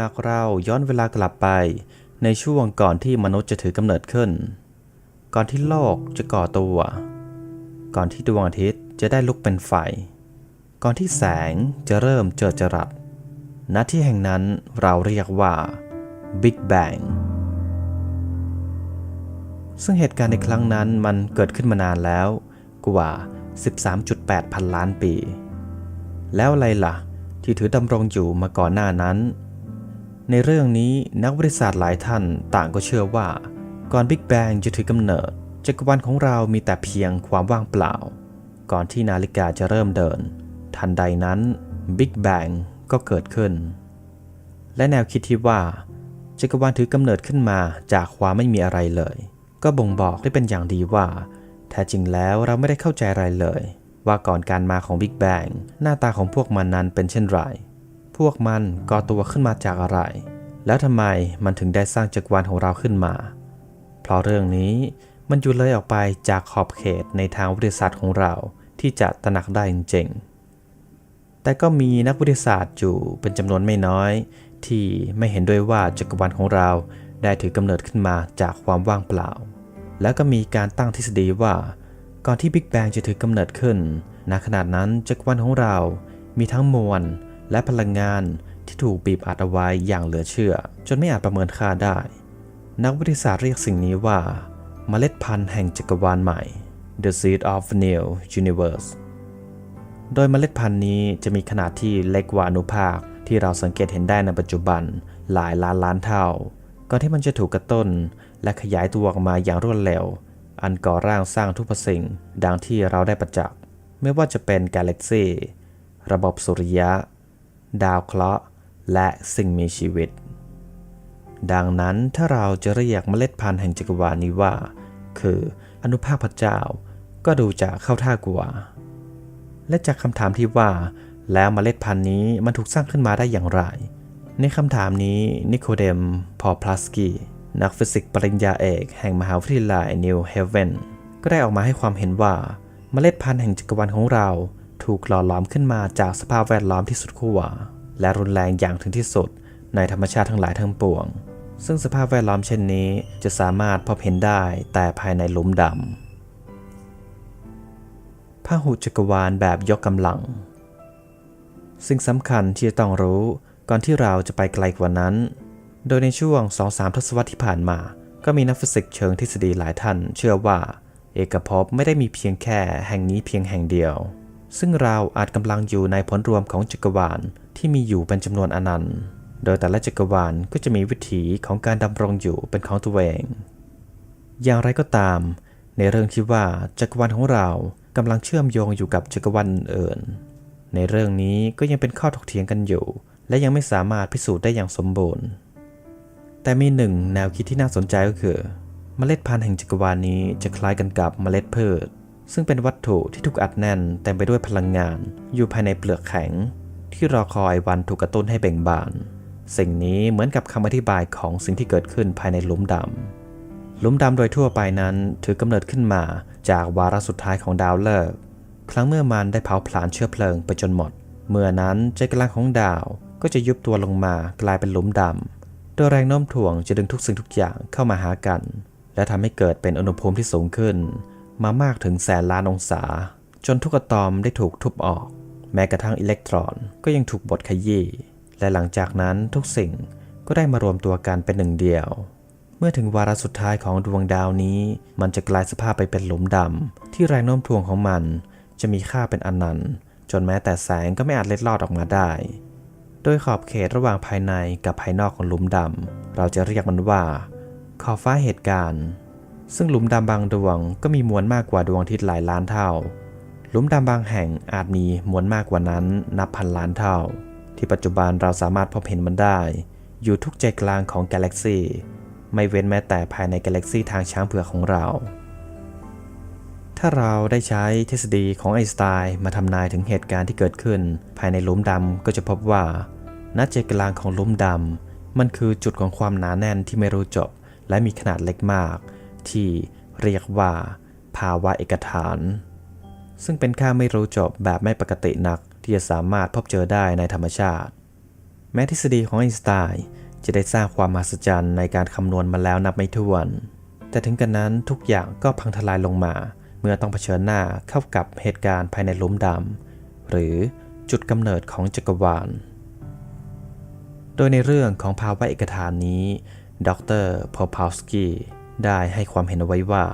หากเราย้อนเวลากลับไป ในช่วงก่อนที่มนุษย์จะถือกำเนิดขึ้น ก่อนที่โลกจะก่อตัว ก่อนที่ดวงอาทิตย์จะได้ลุกเป็นไฟ ก่อนที่แสงจะเริ่มเจิดจรัสณที่แห่งนั้นเราเรียกว่า Big Bang ซึ่งเหตุการณ์ในครั้งนั้นมันเกิดขึ้นมานานแล้วกว่า 13.8 พันล้านปี แล้วอะไรล่ะ ที่ถือดำรงอยู่มาก่อนหน้านั้น ในเรื่องนี้นักวิทยาศาสตร์หลายท่านต่างก็เชื่อว่า ก่อนบิ๊กแบงจะถือกำเนิด จักรวาลของเรามีแต่เพียงความว่างเปล่า ก่อนที่นาฬิกาจะเริ่มเดิน ทันใดนั้นบิ๊กแบงก็เกิดขึ้น และแนวคิดที่ว่า จักรวาลถือกำเนิดขึ้นมาจากความไม่มีอะไรเลย ก็บ่งบอกได้เป็นอย่างดีว่า แท้จริงแล้วเราไม่ได้เข้าใจอะไรเลย ว่าก่อนการมาของบิ๊กแบงหน้าตาของพวกมันนั้นเป็นเช่นไร พวกมันก่อตัวขึ้นมาจากอะไร แล้วทำไมมันถึงได้สร้างจักรวาลของเราขึ้นมา เพราะเรื่องนี้มันอยู่เลยออกไปจากขอบเขตในทางวิทยาศาสตร์ของเราที่จะตระหนักได้จริงๆ แต่ก็มีนักวิทยาศาสตร์อยู่เป็นจำนวนไม่น้อย ที่ไม่เห็นด้วยว่าจักรวาลของเราได้ถือกำเนิดขึ้นมาจากความว่างเปล่า แล้วก็มีการตั้งทฤษฎีว่า ก่อนที่บิ๊กแบงจะถือกำเนิดขึ้นณขนาดนั้นจักรวาลของเรา มีทั้งมวล และพลังงานที่ถูกบีบอัดเอาไว้อย่างเหลือเชื่อ จนไม่อาจประเมินค่าได้ นักวิทยาศาสตร์เรียกสิ่งนี้ว่าเมล็ดพันธุ์แห่งจักรวาลใหม่ The Seed of New Universe โดยเมล็ดพันธุ์นี้จะมีขนาดที่เล็กกว่าอนุภาคที่เราสังเกตเห็นได้ในปัจจุบันหลายล้านล้านเท่า ก่อนที่มันจะถูกกระตุ้นและขยายตัวออกมาอย่างรวดเร็ว อันก่อร่างสร้างทุกสิ่ง ดังที่เราได้ประจักษ์ ไม่ว่าจะเป็นกาแล็กซีระบบสุริยะ ดาวเคราะห์ และสิ่งมีชีวิต ดังนั้นถ้าเราจะเรียกเมล็ดพันธุ์แห่งจักรวาลนี้ว่า คืออนุภาคพระเจ้า ก็ดูจะเข้าท่ากว่า และจากคำถามที่ว่า แล้วเมล็ดพันธุ์นี้มันถูกสร้างขึ้นมาได้อย่างไร ในคำถามนี้นิโคเดม พอพลาสกีนักฟิสิกส์ปริญญาเอกแห่งมหาวิทยาลัยนิวเฮเวนก็ได้ออกมาให้ความเห็นว่าเมล็ดพันธุ์แห่งจักรวาลของเรา ถูกหล่อหลอมขึ้นมาจากสภาพแวดล้อมที่สุดขั้วและรุนแรงอย่างถึงที่สุดในธรรมชาติทั้งหลายทั้งปวง ซึ่งสภาพแวดล้อมเช่นนี้จะสามารถพบเห็นได้แต่ภายในหลุมดำพหุจักรวาลแบบยกกำลัง สิ่งสำคัญที่จะต้องรู้ก่อนที่เราจะไปไกลกว่านั้น โดยในช่วง 2-3 ทศวรรษที่ผ่านมา ก็มีนักฟิสิกส์เชิงทฤษฎีหลายท่าน เชื่อว่า เอกภพไม่ได้มีเพียงแค่แห่งนี้เพียงแห่งเดียว ซึ่งเราอาจกำลังอยู่ในผลรวมของจักรวาลที่มีอยู่เป็นจำนวนอนันต์ โดยแต่ละจักรวาลก็จะมีวิถีของการดำรงอยู่เป็นของตัวเอง อย่างไรก็ตาม ในเรื่องที่ว่าจักรวาลของเรากำลังเชื่อมโยงอยู่กับจักรวาลอื่นๆในเรื่องนี้ก็ยังเป็นข้อถกเถียงกันอยู่ และยังไม่สามารถพิสูจน์ได้อย่างสมบูรณ์ แต่มีหนึ่งแนวคิดที่น่าสนใจก็คือ เมล็ดพันธุ์แห่งจักรวาลนี้จะคล้ายกันกับเมล็ดพืช ซึ่งเป็นวัตถุที่ถูกอัดแน่นเต็มไปด้วยพลังงาน อยู่ภายในเปลือกแข็ง ที่รอคอยวันถูกกระตุ้นให้เบ่งบาน สิ่งนี้เหมือนกับคำอธิบายของสิ่งที่เกิดขึ้นภายในหลุมดำหลุมดำโดยทั่วไปนั้นถือกำเนิดขึ้นมาจากวาระสุดท้ายของดาวฤกษ์ครั้งเมื่อมันได้เผาผลาญเชื้อเพลิงไปจนหมด เมื่อนั้นใจกลางของดาวก็จะยุบตัวลงมากลายเป็นหลุมดำโดยแรงโน้มถ่วงจะดึงทุกสิ่งทุกอย่างเข้ามาหากัน และทำให้เกิดเป็นอุณหภูมิที่สูงขึ้น มามากถึงแสนล้านองศา จนทุกอะตอมได้ถูกทุบออก แม้กระทั่งอิเล็กตรอนก็ยังถูกบดขยี้และหลังจากนั้นทุกสิ่งก็ได้มารวมตัวกันเป็นหนึ่งเดียว เมื่อถึงวาระสุดท้ายของดวงดาวนี้ มันจะกลายสภาพไปเป็นหลุมดำที่แรงโน้มถ่วงของมัน จะมีค่าเป็นอนันต์ จนแม้แต่แสงก็ไม่อาจเล็ดลอดออกมาได้ โดยขอบเขตระหว่างภายในกับภายนอกของหลุมดำเราจะเรียกมันว่า ขอบฟ้าเหตุการณ์ ซึ่งหลุมดำบางดวงก็มีมวลมากกว่าดวงอาทิตย์หลายล้านเท่า หลุมดำบางแห่งอาจมีมวลมากกว่านั้นนับพันล้านเท่า ที่ปัจจุบันเราสามารถพบเห็นมันได้ อยู่ทุกใจกลางของกาแล็กซีไม่เว้นแม้แต่ภายในกาแล็กซีทางช้างเผือกของเรา ถ้าเราได้ใช้ทฤษฎีของไอน์สไตน์มาทำนายถึงเหตุการณ์ที่เกิดขึ้น ภายในหลุมดำก็จะพบว่าณใจกลางของหลุมดำมันคือจุดของความหนาแน่นที่ไม่รู้จบ และมีขนาดเล็กมาก ที่เรียกว่า ภาวะเอกฐาน ซึ่งเป็นค่าไม่รู้จบแบบไม่ปกตินักที่จะสามารถพบเจอได้ในธรรมชาติ แม้ทฤษฎีของไอน์สไตน์จะได้สร้างความมหัศจรรย์ในการคำนวณมาแล้วนับไม่ถ้วน แต่ถึงกันนั้นทุกอย่างก็พังทลายลงมา เมื่อต้องเผชิญหน้าเข้ากับเหตุการณ์ภายในลุมดำหรือจุดกำเนิดของจักรวาล โดยในเรื่องของภาวะเอกฐานนี้ ดรพอพาวสกี้ ได้ให้ความเห็นเอาไว้ว่า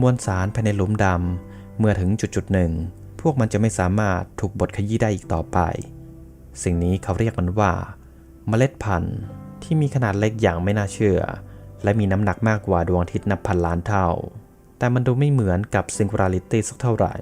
มวลสารภายในหลุมดำเมื่อถึงจุดจุดหนึ่ง พวกมันจะไม่สามารถถูกบดขยี้ได้อีกต่อไป สิ่งนี้เขาเรียกมันว่า เมล็ดพันธุ์ที่มีขนาดเล็กอย่างไม่น่าเชื่อ และมีน้ำหนักมากกว่าดวงอาทิตย์นับพันล้านเท่า แต่มันดูไม่เหมือนกับซิงคูลาริตี้สักเท่าไหร่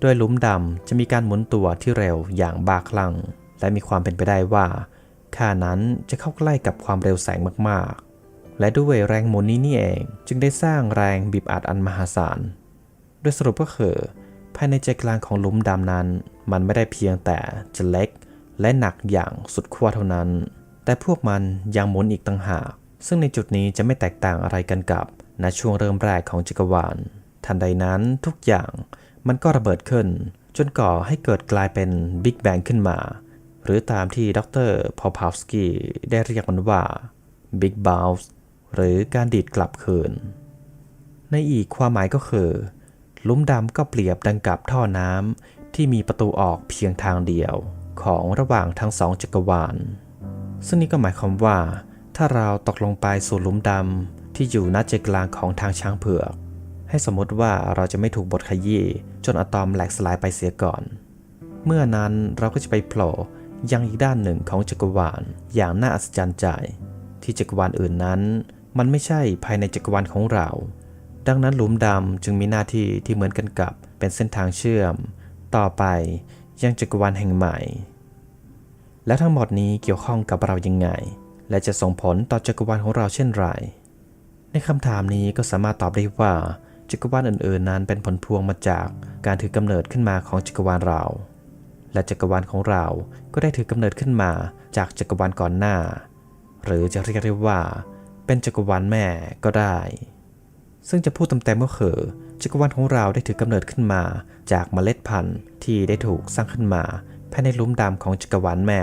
โดยหลุมดำจะมีการหมุนตัวที่เร็วอย่างบ้าคลั่ง และมีความเป็นไปได้ว่าค่านั้นจะเข้าใกล้กับความเร็วแสงมากๆ และด้วยแรงหมุนนี้นี่เองจึงได้สร้างแรงบีบอัดอันมหาศาล โดยสรุปก็คือ ภายในใจกลางของหลุมดำนั้น มันไม่ได้เพียงแต่จะเล็ก และหนักอย่างสุดขั้วเท่านั้น แต่พวกมันยังหมุนอีกต่างหาก ซึ่งในจุดนี้จะไม่แตกต่างอะไรกันกับณช่วงเริ่มแรกของจักรวาล ทันใดนั้นทุกอย่างมันก็ระเบิดขึ้น จนก่อให้เกิดกลายเป็นบิ๊กแบงขึ้นมา หรือตามที่ดรพอพาวสกี้ได้เรียกมันว่า Big Bounce หรือการดีดกลับคืน ในอีกความหมายก็คือหลุมดำก็เปรียบดังกับท่อน้ำที่มีประตูออกเพียงทางเดียวของระหว่างทั้งสองจักรวาล ซึ่งนี่ก็หมายความว่า ถ้าเราตกลงไปสู่หลุมดำที่อยู่ณใจกลางของทางช้างเผือก ให้สมมติว่าเราจะไม่ถูกบดขยี้จนอะตอมแหลกสลายไปเสียก่อน เมื่อนั้นเราก็จะไปโผล่ยังอีกด้านหนึ่งของจักรวาลอย่างน่าอัศจรรย์ใจ ที่จักรวาลอื่นนั้น มันไม่ใช่ภายในจักรวาลของเรา ดังนั้นหลุมดำจึงมีหน้าที่ที่เหมือนกันกับเป็นเส้นทางเชื่อม ต่อไปยังจักรวาลแห่งใหม่ และทั้งหมดนี้เกี่ยวข้องกับเรายังไง และจะส่งผลต่อจักรวาลของเราเช่นไรในคำถามนี้ก็สามารถตอบได้ว่าจักรวาลอื่นๆ นั้นเป็นผลพวงมาจากการถือกำเนิดขึ้นมาของจักรวาลเรา และจักรวาลของเราก็ได้ถือกำเนิดขึ้นมาจากจักรวาลก่อนหน้า หรือจะเรียกได้ว่า เป็นจักรวาลแม่ก็ได้ ซึ่งจะพูดเต็มๆก็คือจักรวาลของเราได้ถือกำเนิดขึ้นมา จากเมล็ดพันธุ์ที่ได้ถูกสร้างขึ้นมาภายในลุมดำของจักรวาลแม่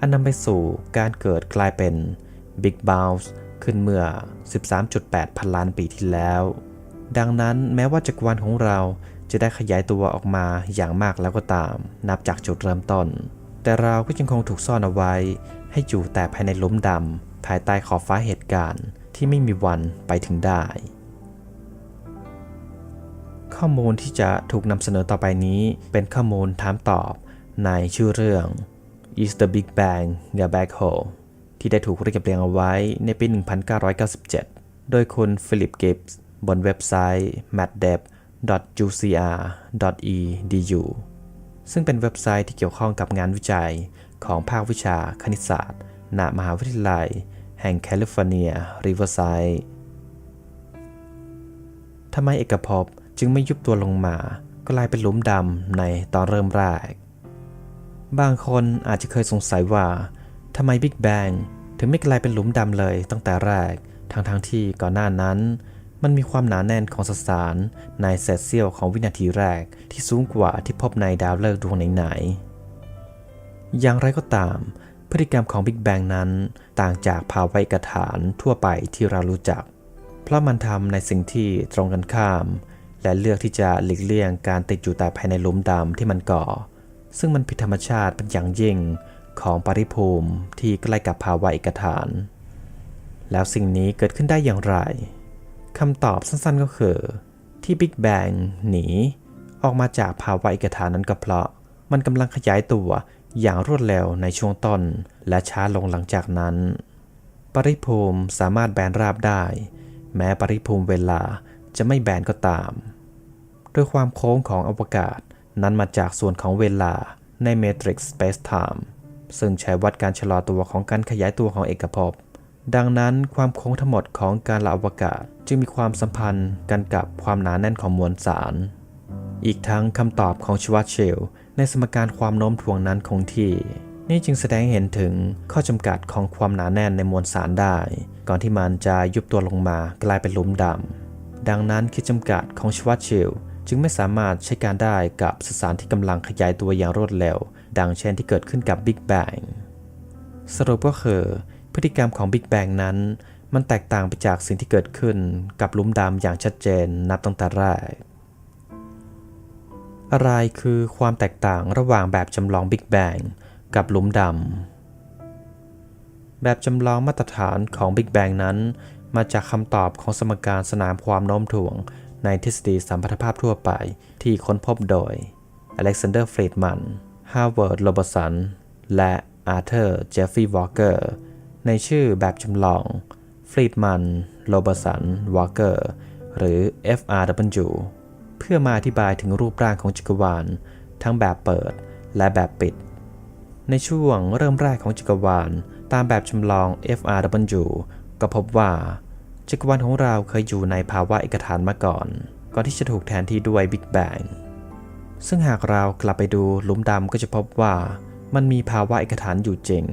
อันนำไปสู่การเกิดกลายเป็น Big Bounce ขึ้นเมื่อ 13.8 พันล้านปีที่แล้ว ดังนั้นแม้ว่าจักรวาลของเราจะได้ขยายตัวออกมาอย่างมากแล้วก็ตาม นับจากจุดเริ่มต้น แต่เราก็ยังคงถูกซ่อนเอาไว้ ให้อยู่แต่ภายในลุมดำ ภายใต้ขอบฟ้าเหตุการณ์ที่ไม่มีวันไปถึงได้ ข้อมูลที่จะถูกนำเสนอต่อไปนี้เป็นข้อมูลถามตอบในชื่อเรื่อง Is the Big Bang a Black Hole ที่ได้ถูกเรียบเรียงเอาไว้ในปี 1997 โดยคุณฟิลิปกิฟส์บนเว็บไซต์ mathdev.ucr.edu ซึ่งเป็นเว็บไซต์ที่เกี่ยวข้องกับงานวิจัยของภาควิชาคณิตศาสตร์ณมหาวิทยาลัย ห่งแคลิฟอร์เนียริเวอร์ไซด์ทำไมเอกภพจึงไม่ยุบตัวลงมา กลายเป็นหลุมดำในตอนเริ่มแรก บางคนอาจจะเคยสงสัยว่าทำไมบิ๊กแบงถึงไม่กลายเป็นหลุมดำเลยตั้งแต่แรก ทั้งๆทที่ก่อนหน้านั้น มันมีความหนาแน่นของสสารในเศษเสี้ยวของวินาทีแรกที่สูงกว่าที่พบในดาวฤกษ์ดวงไหนๆอย่างไรก็ตาม พฤติกรรมของบิ๊กแบงนั้น ต่างจากภาวะเอกฐานทั่วไปที่เรารู้จัก เพราะมันทำในสิ่งที่ตรงกันข้าม และเลือกที่จะหลีกเลี่ยงการติดอยู่แต่ภายในหลุมดำที่มันก่อ ซึ่งมันผิดธรรมชาติเป็นอย่างยิ่งของปริภูมิที่ใกล้กับภาวะเอกฐาน แล้วสิ่งนี้เกิดขึ้นได้อย่างไรคำตอบสั้นๆก็คือ ที่บิ๊กแบงหนี ออกมาจากภาวะเอกฐานนั้นก็เพราะ มันกำลังขยายตัว อย่างรวดเร็วในช่วงต้น และช้าลงหลังจากนั้น ปริภูมิสามารถแบนราบได้ แม้ปริภูมิเวลาจะไม่แบนก็ตามโดยความโค้งของอวกาศนั้นมาจากส่วนของเวลาในเมตริกซ์ space-time ซึ่งใช้วัดการชะลอตัวของการขยายตัวของเอกภพ ดังนั้นความโค้งทั้งหมดของการละอวกาศจึงมีความสัมพันธ์กันกับความหนาแน่นของมวลสาร อีกทั้งคำตอบของชวัตเชล ในสมการความโน้มถ่วงนั้นคงที่ นี่จึงแสดงเห็นถึงข้อจำกัดของความหนาแน่นในมวลสารได้ ก่อนที่มันจะยุบตัวลงมากลายเป็นหลุมดำ ดังนั้นขีดจำกัดของชวัตเชลจึงไม่สามารถใช้การได้กับสสารที่กำลังขยายตัวอย่างรวดเร็ว ดังเช่นที่เกิดขึ้นกับ Big Bang สรุปก็คือ พฤติกรรมของ Big Bang นั้น มันแตกต่างไปจากสิ่งที่เกิดขึ้นกับลุมดำอย่างชัดเจนนับตั้งแต่แรก อะไรคือความแตกต่างระหว่างแบบจำลอง Big Bang กับหลุมดำ แบบจำลองมาตรฐานของ Big Bang นั้น มาจากคำตอบของสมการสนามความโน้มถ่วง ในทฤษฎีสัมพัทธภาพทั่วไปที่ค้นพบโดย Alexander Friedman Howard Robertson และ Arthur Jeffrey Walker ในชื่อแบบจำลอง Friedman Robertson Walker หรือ FRW เพื่อมาอธิบายถึงรูปร่างของจักรวาล ทั้งแบบเปิดและแบบปิด ในช่วงเริ่มแรกของจักรวาล ตามแบบจำลอง FRW ก็พบว่า จักรวาลของเราเคยอยู่ในภาวะเอกฐานมาก่อน ก่อนที่จะถูกแทนที่ด้วย Big Bang ซึ่งหากเรากลับไปดูหลุมดำก็จะพบว่า มันมีภาวะเอกฐานอยู่จริง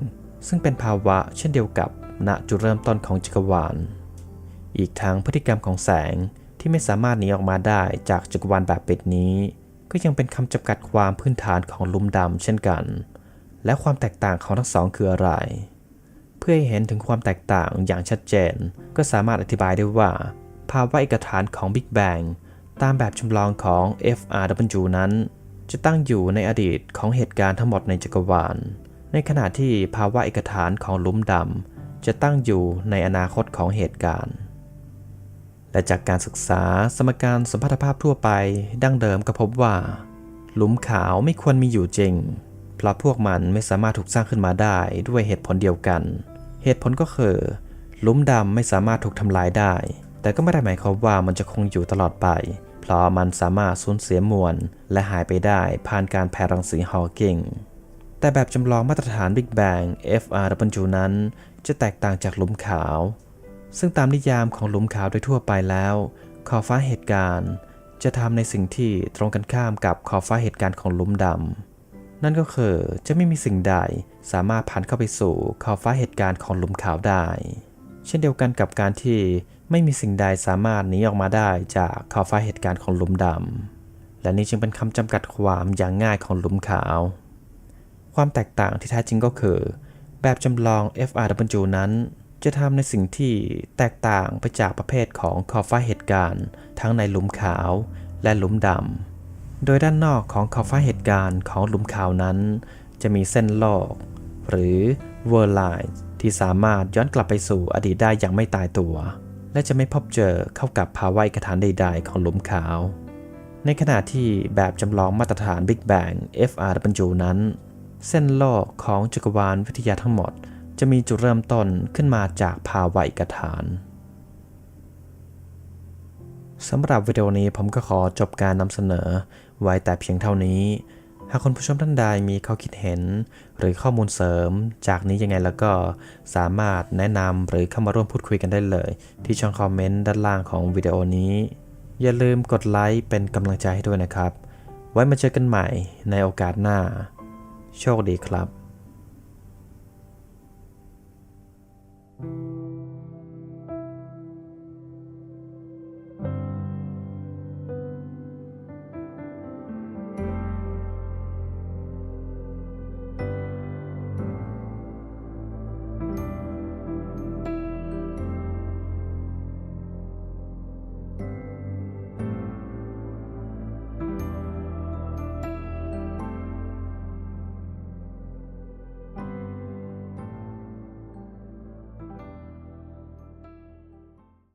ซึ่งเป็นภาวะเช่นเดียวกับณจุดเริ่มต้นของจักรวาล อีกทั้งพฤติกรรมของแสง ที่ไม่สามารถหนีออกมาได้จากจักรวาลแบบปิดนี้ ก็ยังเป็นคำจำกัดความพื้นฐานของลุมดำเช่นกัน และความแตกต่างของทั้งสองคืออะไร เพื่อให้เห็นถึงความแตกต่างอย่างชัดเจน ก็สามารถอธิบายได้ว่า ภาวะเอกฐานของ Big Bang ตามแบบจำลองของ FRW นั้น จะตั้งอยู่ในอดีตของเหตุการณ์ทั้งหมดในจักรวาล ในขณะที่ภาวะเอกฐานของลุมดำจะตั้งอยู่ในอนาคตของเหตุการณ์ และจากการศึกษาสมการสัมพัทธภาพทั่วไปดั้งเดิมก็พบว่า หลุมขาวไม่ควรมีอยู่จริง เพราะพวกมันไม่สามารถถูกสร้างขึ้นมาได้ด้วยเหตุผลเดียวกัน เหตุผลก็คือหลุมดำไม่สามารถถูกทำลายได้ แต่ก็ไม่ได้หมายความว่ามันจะคงอยู่ตลอดไป เพราะมันสามารถสูญเสียมวลและหายไปได้ผ่านการแผ่รังสีฮอว์กิงแต่แบบจำลองมาตรฐาน Big Bang FRW นั้น จะแตกต่างจากหลุมขาว ซึ่งตามนิยามของหลุมขาวโดยทั่วไปแล้ว ขอบฟ้าเหตุการณ์ จะทำในสิ่งที่ตรงกันข้ามกับขอบฟ้าเหตุการณ์ของหลุมดำนั่นก็คือจะไม่มีสิ่งใดสามารถผ่านเข้าไปสู่ขอบฟ้าเหตุการณ์ของหลุมขาวได้ เช่นเดียวกันกับการที่ไม่มีสิ่งใดสามารถหนีออกมาได้จากขอบฟ้าเหตุการณ์ของหลุมดำและนี่จึงเป็นคำจำกัดความอย่างง่ายของหลุมขาว ความแตกต่างที่แท้จริงก็คือ แบบจำลอง FRW นั้น จะทำในสิ่งที่แตกต่างไปจากประเภทของขอบฟ้าเหตุการณ์ ทั้งในหลุมขาวและหลุมดำ โดยด้านนอกของขอบฟ้าเหตุการณ์ของหลุมขาวนั้น จะมีเส้นโลก หรือ World Line ที่สามารถย้อนกลับไปสู่อดีตได้อย่างไม่ตายตัว และจะไม่พบเจอเข้ากับภาวะเอกฐานใดๆ ของหลุมขาว ในขณะที่แบบจำลองมาตรฐาน Big Bang FRW นั้น เส้นโลกของจักรวาลวิทยาทั้งหมด จะมีจุดเริ่มต้นขึ้นมาจากภาวะเอกฐานสำหรับวิดีโอนี้ผมก็ขอจบการนำเสนอไว้แต่เพียงเท่านี้ หากคุณผู้ชมท่านใดมีข้อคิดเห็น หรือข้อมูลเสริม จากนี้ยังไงแล้วก็สามารถแนะนำหรือเข้ามาร่วมพูดคุยกันได้เลย ที่ช่องคอมเมนต์ด้านล่างของวิดีโอนี้ อย่าลืมกดไลค์เป็นกำลังใจให้ด้วยนะครับ ไว้มาเจอกันใหม่ในโอกาสหน้า โชคดีครับ you.